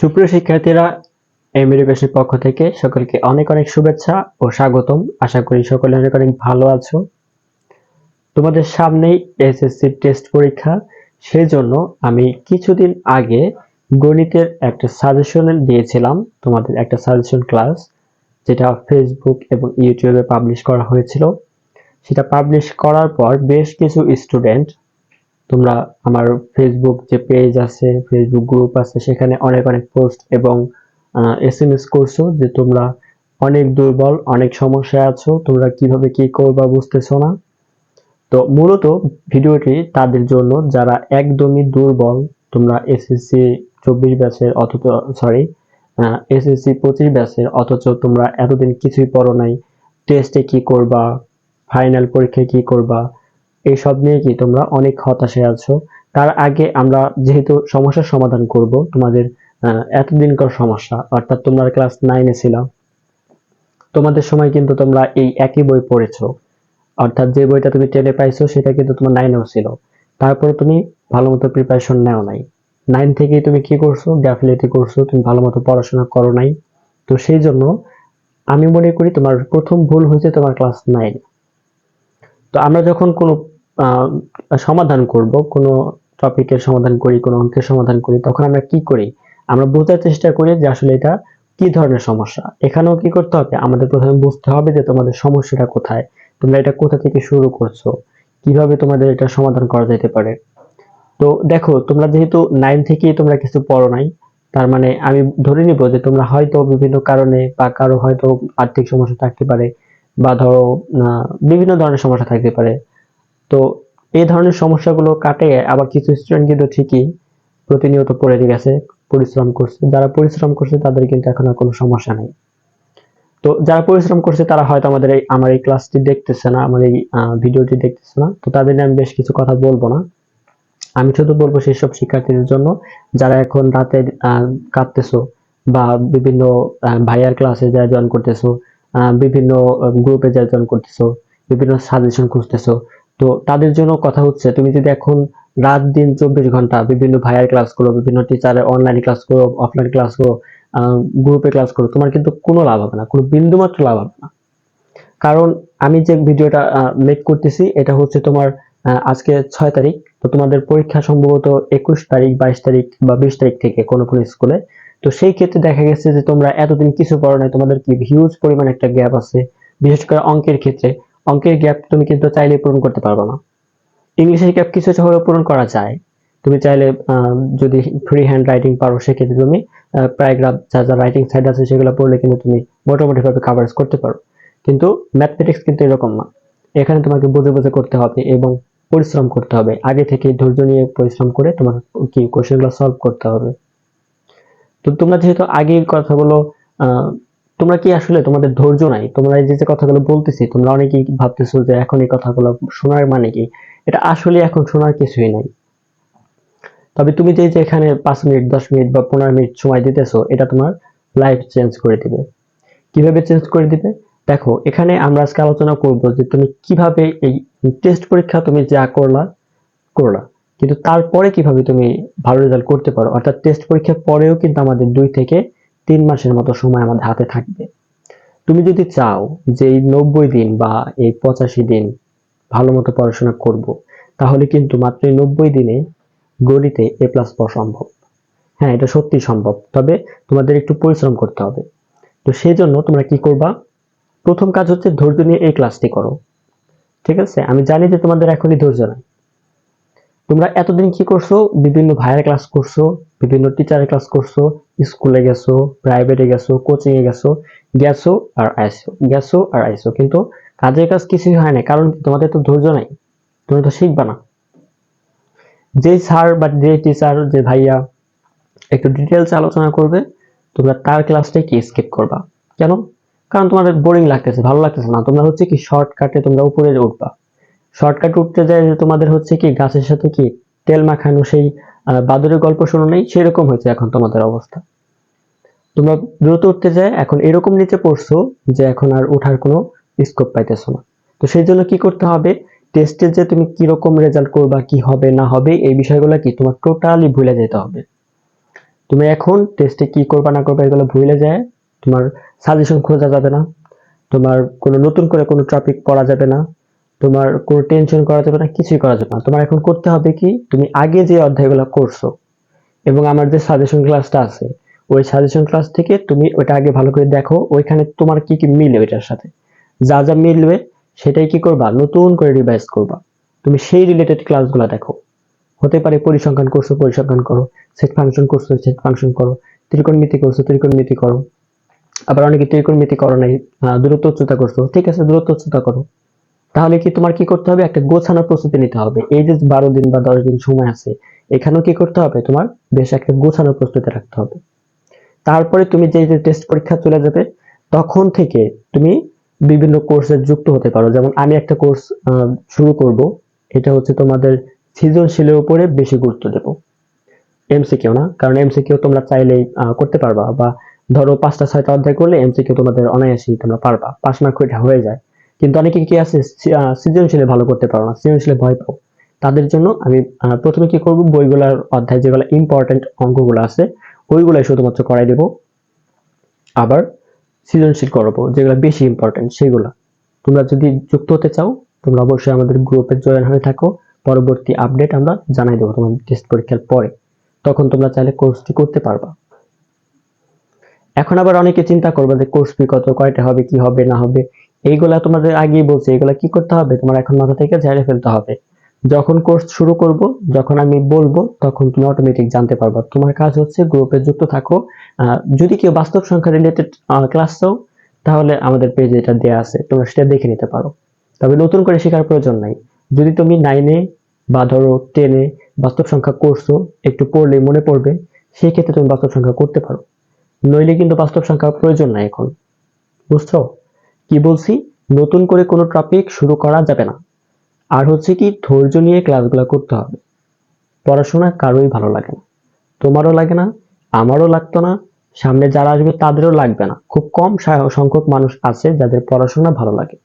সুপ্রিয় শিক্ষার্থীরা এমিরিবেশের পক্ষ থেকে সকলকে অনেক অনেক শুভেচ্ছা ও স্বাগতম। আশা করি সকলে অনেক অনেক ভালো আছো। তোমাদের সামনেই এসএসসি টেস্ট পরীক্ষা। সেই জন্য আমি কিছুদিন আগে গণিতের একটা সাজেশন দিয়েছিলাম, তোমাদের একটা সাজেশন ক্লাস যেটা ফেসবুক এবং ইউটিউবে পাবলিশ করা হয়েছিল। সেটা পাবলিশ করার পর বেশ কিছু স্টুডেন্ট তোমরা আমার ফেসবুক যে পেজ আছে ফেসবুক গ্রুপ আছে, সেখানে অনেক অনেক পোস্ট এবং এস এম এস করছ যে তোমরা অনেক দুর্বল, অনেক সমস্যায় আছো, তোমরা কীভাবে কি করবা বুঝতেছো না? তো মূলত ভিডিওটি তাদের জন্য, যারা একদমই দুর্বল, তোমরা এসএসসি চব্বিশ ব্যাচের অথচ সরি এসএসসি পঁচিশ ব্যাচের অথচ তোমরা এতদিন কিছুই পড়ো নাই টেস্টে কি করবা ফাইনাল পরীক্ষায় কি করবা এইসব নিয়ে কি তোমরা অনেক হতাশায় আছো? তার আগে আমরা যেহেতু সমস্যার সমাধান করব, তোমাদের এতদিনকার সমস্যা, অর্থাৎ তোমরা ক্লাস নাইনে ছিলাম। তোমাদের সময় কিন্তু তোমরা এই একই বই পড়েছো। অর্থাৎ যে বইটা তুমি টেনে পাইছো, সেটা কিন্তু তোমার নাইনেও ছিল। তারপর তুমি ভালো মতো প্রিপারেশন নেও নাই। নাইন থেকেই তুমি কি করছ? গ্যাফিলিটি করছ, তুমি ভালো মতো পড়াশোনা করো নাই। তো সেই জন্য আমি মনে করি তোমার প্রথম ভুল হয়েছে তোমার ক্লাস নাইন তো আমরা যখন কোনো সমাধান করব, কোনো টপিকের সমাধান করি, কোনো অঙ্কের সমাধান করি, তখন আমরা কি করি? আমরা বোঝার চেষ্টা করি যে আসলে এটা কি ধরনের সমস্যা। এখানেও কি করতে হবে? আমাদের প্রথমে বুঝতে হবে যে তোমাদের সমস্যাটা কোথায়। তোমরা এটা কোথা থেকে শুরু করছ? কীভাবে তোমাদের এটা সমাধান করা যেতে পারে? তো দেখো, তোমরা যেহেতু নাইন থেকেই তোমরা কিছু পড়ো নাই, তার মানে আমি ধরে নিব যে তোমরা হয়তো বিভিন্ন কারণে বা কারও হয়তো আর্থিক সমস্যা থাকতে পারে, বা ধরো বিভিন্ন ধরনের সমস্যা থাকতে পারে। তো এই ধরনের সমস্যাগুলো কাটিয়ে আবার কিছু স্টুডেন্ট কিন্তু ঠিকই প্রতিনিয়ত পড়ে গেছে, পরিশ্রম করছে। যারা পরিশ্রম করছে, তাদের কিন্তু এখন আর কোনো সমস্যা নেই। তো যারা পরিশ্রম করছে, তারা হয়তো আমাদের এই, আমার এই ক্লাসটি দেখতেছে না, আমার এই ভিডিওটি দেখতেছে না। তো তাদের আমি বেশ কিছু কথা বলব না। আমি শুধু বলব সেই সব শিক্ষার্থীদের জন্য, যারা এখন রাতে কাঁদতেছো বা বিভিন্ন ভাইয়ার ক্লাসে যা জয়েন করতেছো বিভিন্ন গ্রুপে যা জয়েন করতেছো, বিভিন্ন সাজেশন খুঁজতেছো তো তাদের জন্য কথা হচ্ছে, তুমি যদি এখন রাত দিন চব্বিশ ঘণ্টা বিভিন্ন ভাইয়ার ক্লাস করো, বিভিন্ন টিচারের অনলাইন ক্লাস করো অফলাইন ক্লাস করো গ্রুপে ক্লাস করো, তোমার কিন্তু কোনো লাভ হবে না, কোনো বিন্দু মাত্র লাভ হবে না। কারণ আমি যে ভিডিওটা মেক করতেছি, এটা হচ্ছে তোমার আজকে ছয় তারিখ, তো তোমাদের পরীক্ষা সম্ভবত একুশ তারিখ, বাইশ তারিখ বা বিশ তারিখ থেকে কোনো কোনো স্কুলে তো সেই ক্ষেত্রে দেখা গেছে যে তোমরা এতদিন কিছু পড়ো নাই, তোমাদের কি হিউজ পরিমাণ একটা গ্যাপ আছে, বিশেষ করে অঙ্কের ক্ষেত্রে। অঙ্কের গ্যাপ তুমি কিন্তু চাইলে পূরণ করতে পারবে না। ইংলিশের গ্যাপ কিছু হলেও পূরণ করা যায়। তুমি চাইলে যদি ফ্রি হ্যান্ড রাইটিং পারো, সেক্ষেত্রে তুমি প্যারাগ্রাফ যা যা রাইটিং সাইড আছে সেগুলো পড়লে কিন্তু তুমি মোটামুটি ভাবে কাভারেজ করতে পারো। কিন্তু ম্যাথমেটিক্স কিন্তু এরকম না। এখানে তোমাকে বুঝে বুঝে করতে হবে এবং পরিশ্রম করতে হবে। আগে থেকে ধৈর্য নিয়ে পরিশ্রম করে তোমার কি কোশ্চেনগুলো সলভ করতে হবে। তো তোমরা যেহেতু আগে কথাগুলো তোমরা কি আসলে তোমাদের ধৈর্য নাই? তোমরা এই যে কথাগুলো বলতেছি, তোমরা অনেকেই ভাবতেছো যে এখন এই কথাগুলো শোনার মানে কি? এটা আসলে এখন শোনার কিছুই নাই। তবে তুমি যে এখানে পাঁচ মিনিট, দশ মিনিট বা পনেরো মিনিট সময় দিতেছো, এটা তোমার লাইফ চেঞ্জ করে দিবে। কীভাবে চেঞ্জ করে দিবে? দেখো, এখানে আমরা আজকে আলোচনা করব যে তুমি কীভাবে এই টেস্ট পরীক্ষা তুমি যা করলা করলা। কিন্তু তারপরে কীভাবে তুমি ভালো রেজাল্ট করতে পারো? অর্থাৎ টেস্ট পরীক্ষার পরেও কিন্তু আমাদের দুই থেকে তিন মাসের মতো সময় আমাদের হাতে থাকবে। তুমি যদি চাও যে এই নব্বই দিন বা এই পঁচাশি দিন ভালো মতো পড়াশোনা করব, তাহলে কিন্তু মাত্র এই নব্বই দিনে গণিতে এ প্লাস পাওয়া সম্ভব। হ্যাঁ এটা সত্যি সম্ভব, তবে তোমাদের একটু পরিশ্রম করতে হবে। তো সেই জন্য তোমরা কি করবা? প্রথম কাজ হচ্ছে ধৈর্য নিয়ে এই ক্লাসটি করো। ঠিক আছে? আমি জানি যে তোমাদের এখনই ধৈর্য নাই। তোমরা এতদিন কি করছ? বিভিন্ন ভাইয়ের ক্লাস করছ, বিভিন্ন টিচারের ক্লাস করছ স্কুলে গেছো প্রাইভেটে গেছো কোচিং এ গেছো গেছো আর আইসো, গেছো আর আইসো। কিন্তু কাজের কাজ কিছুই হয় না কারণ তোমাদের তো ধৈর্য নাই তুমি তো শিখবা না। যে স্যার বা যে টিচার যে ভাইয়া একটু ডিটেলস আলোচনা করবে, তোমরা তার ক্লাসটাই কি স্কিপ করবা? কেন? কারণ তোমাদের বোরিং লাগতেছে, ভালো লাগতেছে না। তোমরা হচ্ছে কি শর্টকাটে তোমরা উপরে উঠবা। শর্টকাট উঠতে যায় যে তোমাদের হচ্ছে কি গাছের সাথে কি তেল মাখানো সেই আহ, বাদুড়ের গল্প শোনো নেই সেরকম হয়েছে এখন তোমাদের অবস্থা। তোমরা দ্রুত উঠতে যায় এখন এরকম নিচে পড়ছো যে এখন আর ওঠার কোনো স্কোপ পাইতেছো না। তো সেই জন্য কি করতে হবে টেস্টে যে তুমি কীরকম রেজাল্ট করবা কি হবে না হবে এই বিষয়গুলো কি তোমার টোটালি ভুলে যেতে হবে। তুমি এখন টেস্টে কি করবা না করবা এগুলো ভুলে যায় তোমার সাজেশন খোঁজা যাবে না তোমার কোনো নতুন করে কোনো টপিক পড়া যাবে না তোমার কোনো টেনশন করা যাবে না, কিছুই করা যাবে না। তোমার এখন করতে হবে কি, তুমি আগে যে অধ্যায়গুলো করছ এবং আমার যে সাজেশন ক্লাসটা আছে, ওই সাজেশন ক্লাস থেকে তুমি ওটা আগে ভালো করে দেখো, ওইখানে তোমার কি কি মিলে ওইটার সাথে। যা যা মিলবে, সেটাই কি করবা? নতুন করে রিভাইজ করবা। তুমি সেই রিলেটেড ক্লাসগুলো দেখো। হতে পারে পরিসংখ্যান করছ, পরিসংখ্যান করো। সেট ফাংশন করছ সেট ফাংশন করো। ত্রিকোণমিতি করছ, ত্রিকোণমিতি করো। আবার অনেকে ত্রিকোণমিতি করো নাই দূরত্ব উচ্চতা করছ। ঠিক আছে, দূরত্ব উচ্চতা করো। তাহলে কি তোমার কি করতে হবে? একটা গোছানোর প্রস্তুতি নিতে হবে। এই যে বারো দিন বা দশ দিন সময় আছে, এখানেও কি করতে হবে? তোমার বেশ একটা গোছানোর প্রস্তুতি রাখতে হবে। তারপরে তুমি যে যে টেস্ট পরীক্ষা চলে যাবে, তখন থেকে তুমি বিভিন্ন কোর্সে যুক্ত হতে পারো। যেমন আমি একটা কোর্স শুরু করব। এটা হচ্ছে তোমাদের সৃজনশীলের উপরে বেশি গুরুত্ব দেব। এমসিকিউ না? কারণ এমসিকিউ তোমরা চাইলেই করতে পারবা। বা ধরো পাঁচটা, ছয়টা অধ্যায় করলে এমসিকিউ তোমাদের অনায়াসেই তোমরা পারবা। পাঁচ মার্ক হয়ে যায়। কিন্তু অনেকে কি আছে? সৃজনশীলে ভালো করতে পারো না, সৃজনশীলে ভয় পাও। তাদের জন্য আমি প্রথমে কি করব? বইগুলোর অধ্যায় যেগুলো ইম্পর্টেন্ট অঙ্কগুলো আছে, ওইগুলাই শুধুমাত্র করাই দেব। আবার সৃজনশীল করব, যেগুলো বেশি ইম্পর্টেন্ট সেগুলো। তোমরা যদি যুক্ত হতে চাও, তোমরা অবশ্যই আমাদের গ্রুপে জয়েন হয়ে থাকো। পরবর্তী আপডেট আমরা জানাই দেবো তোমাদের টেস্ট পরীক্ষার পরে। তখন তোমরা চাইলে কোর্সটি করতে পারবা। এখন আবার অনেকে চিন্তা করবে যে কোর্স ফি কত, কয়টা হবে, কি হবে, না হবে। এইগুলা তোমাদের আগেই বলছি এগুলা কি করতে হবে? তোমার এখন মাথা থেকে ঝেড়ে ফেলতে হবে। যখন কোর্স শুরু করব, যখন আমি বলব, তখন তুমি অটোমেটিক জানতে পারবা। তোমার কাজ হচ্ছে গ্রুপে যুক্ত থাকো। যদি কেউ বাস্তব সংখ্যা রিলেটেড ক্লাস চাও, তাহলে আমাদের পেজে এটা দেওয়া আছে। তোমরা সেটা দেখে নিতে পারো। তবে নতুন করে শেখার প্রয়োজন নাই। যদি তুমি নাইনে বা ধরো টেনে বাস্তব সংখ্যা করছ একটু পড়লে মনে পড়বে সেই ক্ষেত্রে তুমি বাস্তব সংখ্যা করতে পারো। নইলে কিন্তু বাস্তব সংখ্যা প্রয়োজন নাই এখন। বুঝছ? কি বলছি? নতুন করে কোনো টপিক শুরু করা যাবে না। আর হচ্ছে কি, ধৈর্য নিয়ে ক্লাসগুলো করতে হবে। পড়াশোনা কারোই ভালো লাগে না। তোমারও লাগে না, আমারও লাগতো না। সামনে যারা আসবে তাদেরও লাগবে না। খুব কম সংখ্যক মানুষ আছে যাদের পড়াশোনা ভালো লাগে।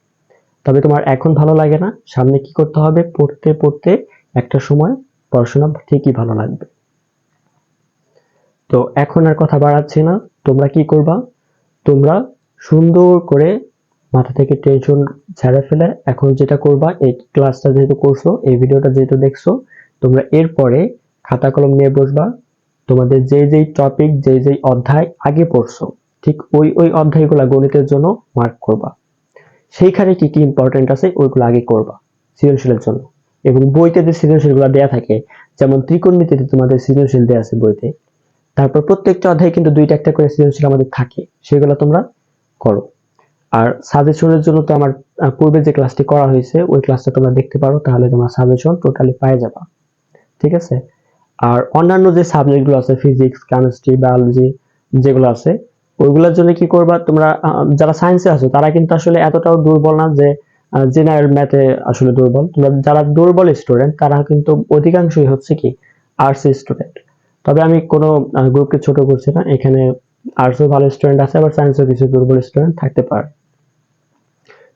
তবে তোমার এখন ভালো লাগে না, সামনে কি করতে হবে? পড়তে পড়তে একটা সময় পড়াশোনা ঠিকই ভালো লাগবে। তো এখন আর কথা বাড়াচ্ছি না। তোমরা কি করবা? তোমরা সুন্দর করে মাথা থেকে টেনশন ছেড়ে ফেলে। এখন যেটা করবা, এই ক্লাসটা যেহেতু করছ, এই ভিডিওটা যেহেতু দেখছ, তোমরা এরপরে খাতা কলম নিয়ে বসবা। তোমাদের যে যেই টপিক যে যেই অধ্যায় আগে পড়ছো, ঠিক ওই ওই অধ্যায়গুলো গণিতের জন্য মার্ক করবা। সেইখানে কি কি ইম্পর্টেন্ট আছে, ওইগুলো আগে করবা, সৃজনশীলের জন্য। এবং বইতে যে সৃজনশীলগুলো দেয়া থাকে, যেমন ত্রিকোণমিতিতে তোমাদের সৃজনশীল দেয়া আছে বইতে, তারপর প্রত্যেকটা অধ্যায়ে কিন্তু দুইটা একটা করে সৃজনশীল আমাদের থাকে, সেগুলো তোমরা করো। আর সাজেশনের জন্য তো আমার পূর্বে যে ক্লাসটি করা হয়েছে, ওই ক্লাসটা তোমরা দেখতে পারো, তাহলে তোমরা সাজেশন টোটালি পেয়ে যাবা। ঠিক আছে? আর অন্যান্য যে সাবজেক্টগুলো আছে ফিজিক্স কেমিস্ট্রি বায়োলজি যেগুলো আছে, ওইগুলোর জন্য কি করবা? তোমরা যারা সায়েন্সে আছো, তারা কিন্তু আসলে এতটাও দুর্বল না যে জেনারেল ম্যাথে আসলে দুর্বল। তোমরা যারা দুর্বল স্টুডেন্ট তারা কিন্তু অধিকাংশই হচ্ছে কি আর্টস স্টুডেন্ট তবে আমি কোনো গ্রুপকে ছোট করছি না, এখানে আর্টসও ভালো স্টুডেন্ট আছে, আবার সায়েন্সও কিছু দুর্বল স্টুডেন্ট থাকতে পারে।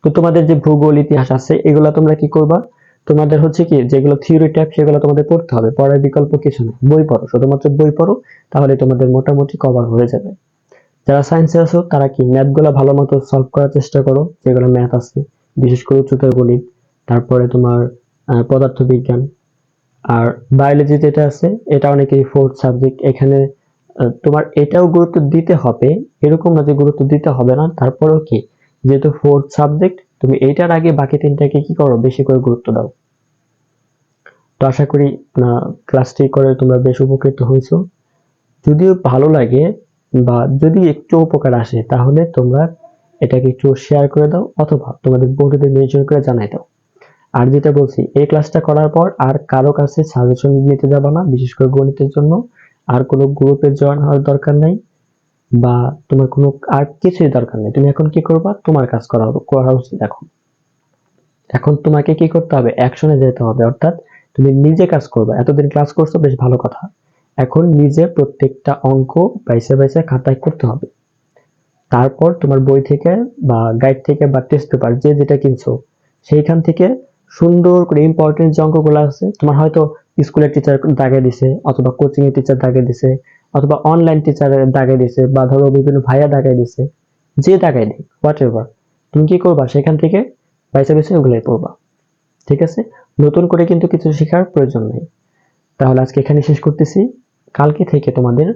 তো তোমাদের যে ভূগোল ইতিহাস আছে এগুলো তোমরা কি করবা? তোমাদের হচ্ছে কি যেগুলো থিওরি টাইপ সেগুলো তোমাদের পড়তে হবে। পড়ার বিকল্প কিছু নেই। বই পড়ো শুধুমাত্র বই পড়ো তাহলে তোমাদের মোটামুটি কভার হয়ে যাবে। যারা সায়েন্সে আছো তারা কি ম্যাথগুলো ভালো মতো সলভ করার চেষ্টা করো যেগুলো ম্যাথ আছে। বিশেষ করে উচ্চতর গণিত তারপরে তোমার আহ, পদার্থবিজ্ঞান। আর বায়োলজি যেটা আছে এটা অনেকেই ফোর্থ সাবজেক্ট এখানে তোমার এটাও গুরুত্ব দিতে হবে। এরকম না যে গুরুত্ব দিতে হবে না। তারপরেও কি যেহেতু ফোর্থ সাবজেক্ট তুমি এইটার আগে বাকি তিনটাকে কি করো? বেশি করে গুরুত্ব দাও। তো আশা করি ক্লাসটি করে তোমরা বেশ উপকৃত হয়েছো। যদিও ভালো লাগে বা যদি একটু উপকার আসে, তাহলে তোমরা এটাকে একটু শেয়ার করে দাও অথবা তোমাদের বন্ধুদের মেনশন করে জানাই দাও। আর যেটা বলছি, এই ক্লাসটা করার পর আর কারও কাছে সাজেশন নিতে যাবে না, বিশেষ করে গণিতের জন্য। আর কোনো গ্রুপে জয়েন হওয়ার দরকার নাই। বা তোমার কোনো আর কিছুই দরকার নেই। তুমি এখন কি করবা? তোমার কাজ করা করা উচিত এখন এখন তোমাকে কি করতে হবে? অ্যাকশনে যেতে হবে। অর্থাৎ তুমি নিজে কাজ করবে। এতদিন ক্লাস করছ, বেশ ভালো কথা। এখন নিজে প্রত্যেকটা অঙ্ক বাইসে বাইসে খাতায় করতে হবে। তারপর তোমার বই থেকে বা গাইড থেকে বা টেস্ট পেপার যে যেটা কিনছো, সেইখান থেকে সুন্দর করে ইম্পর্টেন্ট যে অঙ্কগুলো আছে, তোমার হয়তো স্কুলের টিচার দাগে দিছে, অথবা কোচিং এর টিচার দাগে দিছে অথবা অনলাইন টিচারের দাগাই দিছে বা ধরো বিভিন্ন ভাইয়া দাগাই দিছে, যে দাগাই দিক হোয়াট এভার তুমি কি করবা? সেখান থেকে বাইসে বেছে ওগুলাই পড়বা। ঠিক আছে? নতুন করে কিন্তু কিছু শেখার প্রয়োজন নেই। তাহলে আজকে এখানে শেষ করতেছি। কালকে থেকে তোমাদের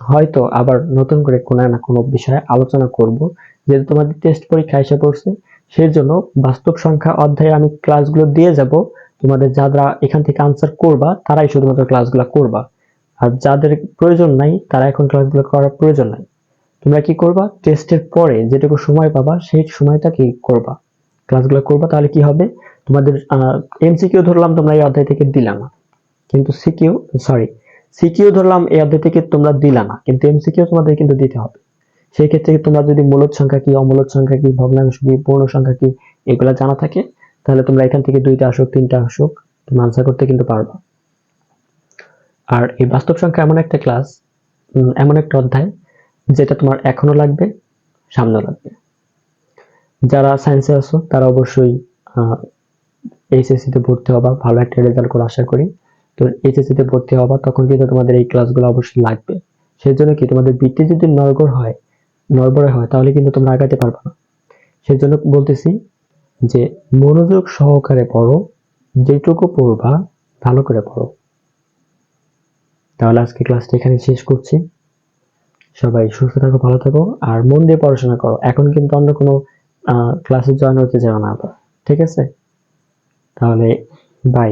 হয়তো আবার নতুন করে কোনো না কোনো বিষয়ে আলোচনা করব। যেহেতু তোমাদের টেস্ট পরীক্ষা এসে পড়ছে সেই জন্য বাস্তব সংখ্যা অধ্যায়ে আমি ক্লাসগুলো দিয়ে যাব। তোমাদের যারা এখান থেকে আনসার করবা, তারাই শুধুমাত্র ক্লাসগুলো করবা। আর যাদের প্রয়োজন নাই, তারা এখন ক্লাসগুলো করার প্রয়োজন নাই। তোমরা কি করবা? টেস্টের পরে যেটুকু সময় পাবা, সেই সময়টা কি করবা? ক্লাসগুলো করবা, তাহলে কি হবে? তোমাদের এমসিকিউ ধরলাম তোমরা এই অধ্যায় থেকে দিলা না। কিন্তু সিকিউ সরি সিকিউ ধরলাম এই অধ্যায় থেকে তোমরা দিলা না। কিন্তু এমসিকিউ তোমাদের কিন্তু দিতে হবে। সেই ক্ষেত্রে তোমরা যদি মূলদ সংখ্যা কি অমূলদ সংখ্যা কি, ভগ্নাংশ কি, পূর্ণ সংখ্যা কি, এগুলা জানা থাকে, তাহলে তোমরা এখান থেকে দুইটা আসুক, তিনটা আসুক তুমি আনসার করতে কিন্তু পারবা। আর এই বাস্তব সংখ্যা এমন একটা ক্লাস এমন একটা অধ্যায় যেটা তোমার এখনও লাগবে সামনে লাগবে। যারা সায়েন্সে আছো, তারা অবশ্যই এইচএসসি তে ভর্তি হবা, ভালো একটা রেজাল্ট করে আশা করি। তো এইচএসসি তে ভর্তি হবা, তখন কিন্তু তোমাদের এই ক্লাসগুলো অবশ্যই লাগবে। সেই জন্য কি, তোমাদের বৃত্তি যদি নড়বড় হয় নরবরে হয়, তাহলে কিন্তু তোমরা আগাতে পারবে না। সেই জন্য বলতেছি যে, মনোযোগ সহকারে পড়ো, যেটুকু পড়বা, ভালো করে পড়ো। তাহলে আজকে ক্লাসটা এখানে শেষ করছি। সবাই সুস্থ থাকো, ভালো থাকো, আর মন দিয়ে পড়াশোনা করো। এখন কিন্তু অন্য কোনো ক্লাসে জয়েন হতে যাও না আবার। ঠিক আছে? তাহলে বাই